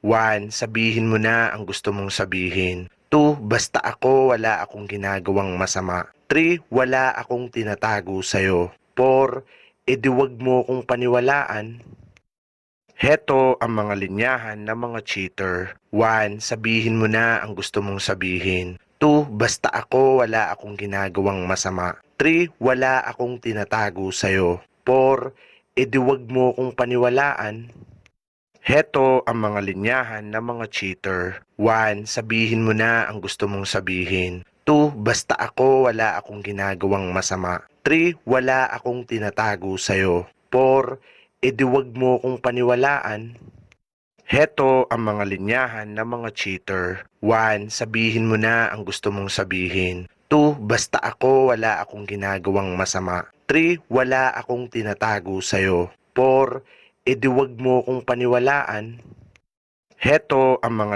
1. Sabihin mo na ang gusto mong sabihin. 2. Basta ako wala akong ginagawang masama. 3. Wala akong tinatago sa'yo. 4. Edi wag mo kong paniwalaan. Heto ang mga linyahan ng mga cheater. 1. Sabihin mo na ang gusto mong sabihin. 2. Basta ako wala akong ginagawang masama. 3. Wala akong tinatago sa'yo. 4. Edi wag mo kong paniwalaan. Heto ang mga linyahan ng mga cheater. 1. Sabihin mo na ang gusto mong sabihin. 2. Basta ako wala akong ginagawang masama. 3. Wala akong tinatago sa'yo. 4. Edi wag mo kong paniwalaan. Heto ang mga linyahan ng mga cheater. 1. Sabihin mo na ang gusto mong sabihin. 2. Basta ako wala akong ginagawang masama. 3. Wala akong tinatago sa'yo. 4. Edi wag mo kong paniwalaan. Heto ang mga